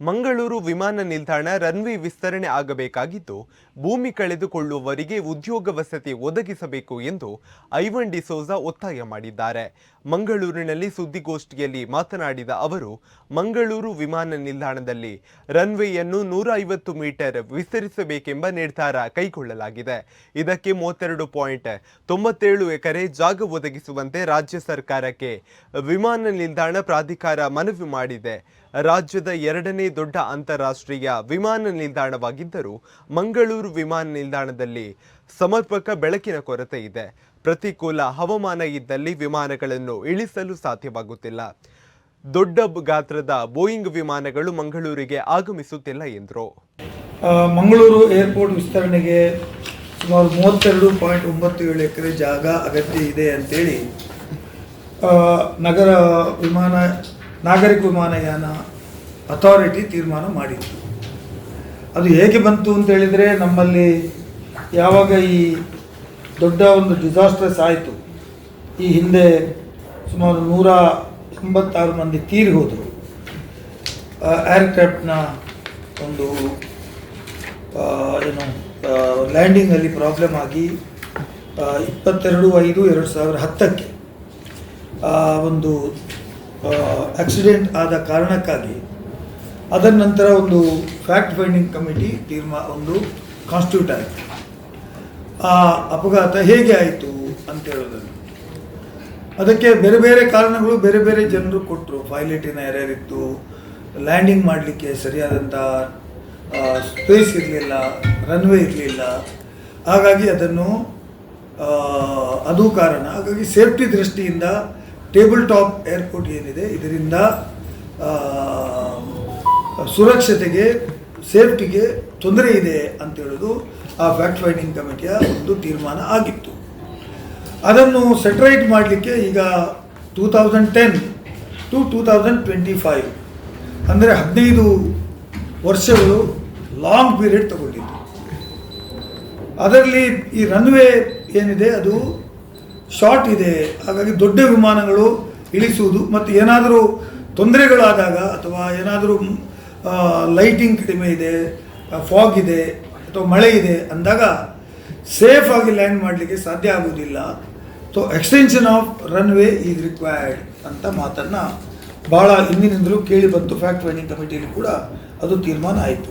ಮಂಗಳೂರು ವಿಮಾನ ನಿಲ್ದಾಣ ರನ್ವೇ ವಿಸ್ತರಣೆ ಆಗಬೇಕಾಗಿದ್ದು, ಭೂಮಿ ಕಳೆದುಕೊಳ್ಳುವವರಿಗೆ ಉದ್ಯೋಗ ವಸತಿ ಒದಗಿಸಬೇಕು ಎಂದು ಐವನ್ ಡಿಸೋಜಾ ಒತ್ತಾಯ ಮಾಡಿದ್ದಾರೆ. ಮಂಗಳೂರಿನಲ್ಲಿ ಸುದ್ದಿಗೋಷ್ಠಿಯಲ್ಲಿ ಮಾತನಾಡಿದ ಅವರು, ಮಂಗಳೂರು ವಿಮಾನ ನಿಲ್ದಾಣದಲ್ಲಿ ರನ್ವೇಯನ್ನು ನೂರ ಐವತ್ತು ಮೀಟರ್ ವಿಸ್ತರಿಸಬೇಕೆಂಬ ನಿರ್ಧಾರ ಕೈಗೊಳ್ಳಲಾಗಿದೆ. ಇದಕ್ಕೆ ಮೂವತ್ತೆರಡು ಪಾಯಿಂಟ್ ತೊಂಬತ್ತೇಳು ಎಕರೆ ಜಾಗ ಒದಗಿಸುವಂತೆ ರಾಜ್ಯ ಸರ್ಕಾರಕ್ಕೆ ವಿಮಾನ ನಿಲ್ದಾಣ ಪ್ರಾಧಿಕಾರ ಮನವಿ ಮಾಡಿದೆ. ರಾಜ್ಯದ ಎರಡನೇ ದೊಡ್ಡ ಅಂತಾರಾಷ್ಟ್ರೀಯ ವಿಮಾನ ನಿಲ್ದಾಣವಾಗಿದ್ದರೂ ಮಂಗಳೂರು ವಿಮಾನ ನಿಲ್ದಾಣದಲ್ಲಿ ಸಮರ್ಪಕ ಬೆಳಕಿನ ಕೊರತೆ ಇದೆ. ಪ್ರತಿಕೂಲ ಹವಾಮಾನ ಇದ್ದಲ್ಲಿ ವಿಮಾನಗಳನ್ನು ಇಳಿಸಲು ಸಾಧ್ಯವಾಗುತ್ತಿಲ್ಲ. ದೊಡ್ಡ ಗಾತ್ರದ ಬೋಯಿಂಗ್ ವಿಮಾನಗಳು ಮಂಗಳೂರಿಗೆ ಆಗಮಿಸುತ್ತಿಲ್ಲ ಎಂದರು. ಮಂಗಳೂರು ಏರ್ಪೋರ್ಟ್ ವಿಸ್ತರಣೆಗೆ ಸುಮಾರು ಮೂವತ್ತೆರಡು ಪಾಯಿಂಟ್ ಒಂಬತ್ತು ಏಳು ಎಕರೆ ಜಾಗ ಅಗತ್ಯ ಇದೆ ಅಂತೇಳಿ ನಗರ ವಿಮಾನ ನಾಗರಿಕ ವಿಮಾನಯಾನ ಅಥಾರಿಟಿ ತೀರ್ಮಾನ ಮಾಡಿತ್ತು ಅದು ಹೇಗೆ ಬಂತು ಅಂತ ಹೇಳಿದರೆ ನಮ್ಮಲ್ಲಿ ಯಾವಾಗ ಈ ದೊಡ್ಡ ಒಂದು ಡಿಸಾಸ್ಟ್ರಸ್ ಆಯಿತು, ಈ ಹಿಂದೆ ಸುಮಾರು ನೂರ ಎಂಬತ್ತಾರು ಮಂದಿ ತೀರಿ ಹೋದರು. ಏರ್ಕ್ರಾಫ್ಟ್ನ ಒಂದು ಏನು ಲ್ಯಾಂಡಿಂಗಲ್ಲಿ ಪ್ರಾಬ್ಲಮ್ ಆಗಿ ಇಪ್ಪತ್ತೆರಡು ಐದು ಎರಡು ಸಾವಿರ ಹತ್ತಕ್ಕೆ ಒಂದು ಆಕ್ಸಿಡೆಂಟ್ ಆದ ಕಾರಣಕ್ಕಾಗಿ ಅದರ ನಂತರ ಒಂದು ಫ್ಯಾಕ್ಟ್ ಫೈಂಡಿಂಗ್ ಕಮಿಟಿ ತೀರ್ಮಾ ಒಂದು ಕಾನ್ಸ್ಟಿಟ್ಯೂಟ್ ಆಯಿತು. ಆ ಅಪಘಾತ ಹೇಗೆ ಆಯಿತು ಅಂತ ಹೇಳೋದನ್ನು. ಅದಕ್ಕೆ ಬೇರೆ ಬೇರೆ ಕಾರಣಗಳು ಬೇರೆ ಬೇರೆ ಜನರು ಕೊಟ್ಟರು. ಪೈಲಟಿನ ಯಾರ್ಯಾರಿತ್ತು ಲ್ಯಾಂಡಿಂಗ್ ಮಾಡಲಿಕ್ಕೆ ಸರಿಯಾದಂಥ ಸ್ಪೇಸ್ ಇರಲಿಲ್ಲ ರನ್ವೇ ಇರಲಿಲ್ಲ. ಹಾಗಾಗಿ ಅದನ್ನು ಅದು ಕಾರಣ. ಹಾಗಾಗಿ ಸೇಫ್ಟಿ ದೃಷ್ಟಿಯಿಂದ ಟೇಬಲ್ ಟಾಪ್ ಏರ್ಪೋರ್ಟ್ ಏನಿದೆ, ಇದರಿಂದ ಸುರಕ್ಷತೆಗೆ ಸೇಫ್ಟಿಗೆ ತೊಂದರೆ ಇದೆ ಅಂತ ಹೇಳೋದು ಆ ಫ್ಯಾಕ್ಟ್ ಫೈಂಡಿಂಗ್ ಕಮಿಟಿಯ ಒಂದು ತೀರ್ಮಾನ ಆಗಿತ್ತು. ಅದನ್ನು ಸೆಟ್ರೈಟ್ ಮಾಡಲಿಕ್ಕೆ ಈಗ two thousand ten to two thousand twenty five ಅಂದರೆ ಹದಿನೈದು ವರ್ಷಗಳು ಲಾಂಗ್ ಪೀರಿಯಡ್ ತಗೊಂಡಿತ್ತು. ಅದರಲ್ಲಿ ಈ ರನ್ವೇ ಏನಿದೆ, ಅದು ಶಾರ್ಟ್ ಇದೆ. ಹಾಗಾಗಿ ದೊಡ್ಡ ವಿಮಾನಗಳು ಇಳಿಸುವುದು ಮತ್ತು ಏನಾದರೂ ತೊಂದರೆಗಳಾದಾಗ ಅಥವಾ ಏನಾದರೂ ಲೈಟಿಂಗ್ ಕಡಿಮೆ ಇದೆ ಫಾಗ್ ಇದೆ ಅಥವಾ ಮಳೆ ಇದೆ ಅಂದಾಗ ಸೇಫ್ ಆಗಿ ಲ್ಯಾಂಡ್ ಮಾಡಲಿಕ್ಕೆ ಸಾಧ್ಯ ಆಗುವುದಿಲ್ಲ. So extension of runway is required ಅಂತ ಮಾತನ್ನು ಭಾಳ ಹಿಂದಿನಿಂದಲೂ ಕೇಳಿ ಬಂತು ಫ್ಯಾಕ್ಟ್ ಫೈಂಡಿಂಗ್ ಕಮಿಟಿಯಲ್ಲಿ ಕೂಡ. ಅದು ತೀರ್ಮಾನ ಆಯಿತು.